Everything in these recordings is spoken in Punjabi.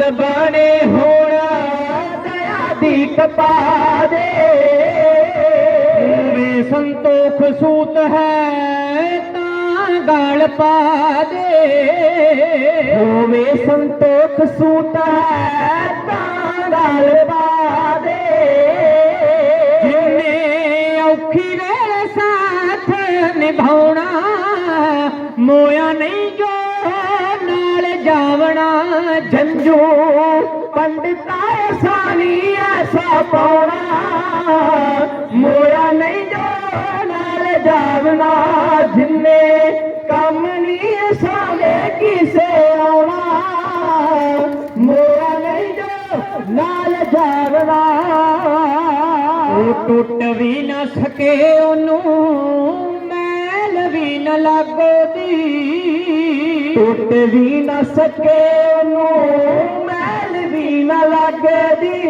ਬੰਦ ਬਣੇ ਹੋਣਾ, ਦਇਆ ਦੀ ਕਪਾ ਦੇ। ਵੇ ਸੰਤੋਖ ਸੂਤ ਹੈ, ਤਾਂ ਗਲ ਪਾ ਦੇ। ਹੋਵੇ ਸੰਤੋਖ ਸੂਤ ਹੈ, ਤਾਂ ਗਲ ਪਾ ਦੇ। ਜਿਨੇ ਔਖੀ ਵੇਲੇ ਸਾਥ ਨਿਭਾਉਣਾ, ਮੋਇਆ ਨਹੀਂ ਜੋ ਜਾਵਣਾ ਜੰਜੂ, ਪੰਡਿਤਾ ਸਾਨੀ ਐਸਾ ਪਾਉਣਾ। ਮੋਇਆ ਨਹੀਂ ਜੋ ਨਾਲ ਜਾਵਣਾ, ਜਿੰਨੇ ਕੰਮ ਨਹੀਂ ਸਾਲੇ ਕਿਸੇ ਆਉਣਾ। ਮੋਇਆ ਨਹੀਂ ਜੋ ਨਾਲ ਜਾਵਣਾ। ਉਹ ਟੁੱਟ ਵੀ ਨਾ ਸਕੇ ਉਹਨੂੰ, ਮੈਲ ਵੀ ਨਾ ਲੱਗਦੀ। ਟੁੱਟ ਵੀ ਨਾ ਸਕੇ, ਉਹਨੂੰ ਮੈਲ ਵੀ ਨਾ ਲੱਗਦੀ।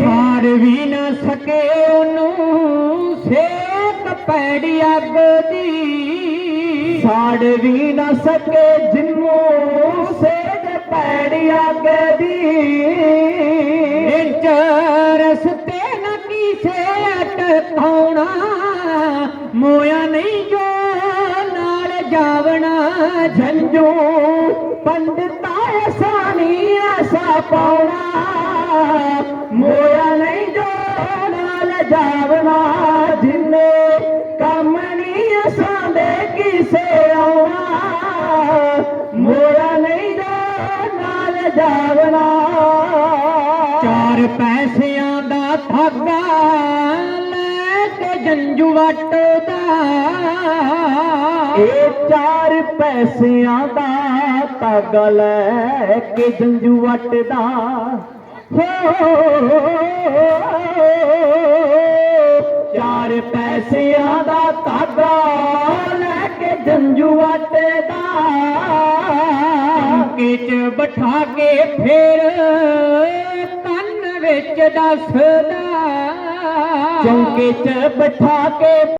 ਸਾੜ ਵੀ ਨਾ ਸਕੇ, ਉਹਨੂੰ ਸੇਕ ਪੈੜੀ ਅੱਗ ਦੀ। ਸਾੜ ਵੀ ਨਾ ਸਕੇ, ਜਿੰਨੂੰ ਸੇਜ ਪੈੜੀ ਅੱਗ ਦੀ। ਇੰਚ ਰਸਤੇ ਨਾ ਕੀਸੇ ਅਟਕਾਉਣਾ ਮੋਇਆ ਨਹੀਂ ਜੋ ਜਾਵਣਾ ਝੰਜੂ, ਪੰਡਤਾ ਸਾਨੀ ਐਸਾ ਪਾਉਣਾ। ਮੋਇਆ ਨਹੀਂ ਜੋ ਨਾਲ ਜਾਵਣਾ, ਜਿੰਨੇ ਕੰਮ ਨਹੀਂ ਸਾਂਦੇ ਕਿਸੇ ਆਉਣਾ। ਮੋਇਆ ਨਹੀਂ ਜੋ ਨਾਲ ਜਾਵਣਾ। ਚਾਰ ਪੈਸਿਆਂ ਦਾ ਧਾਗਾ ਲੈ ਕੇ ਜੰਜੂ ਇਹ ਚਾਰ ਪੈਸਿਆਂ ਦਾ ਧਾਗਾ ਲੈ ਕੇ ਜੰਜੂ ਵੱਟਦਾ। ਹੋ ਚਾਰ ਪੈਸਿਆਂ ਦਾ ਧਾਗਾ ਲੈ ਕੇ ਜੰਜੂ ਵੱਟਦਾ। ਚੌਂਕੇ ਚ ਬਿਠਾ ਕੇ ਫੇਰ ਕੰਨ ਵਿੱਚ ਦੱਸਦਾ। ਚੌਂਕੇ 'ਚ ਬਿਠਾ ਕੇ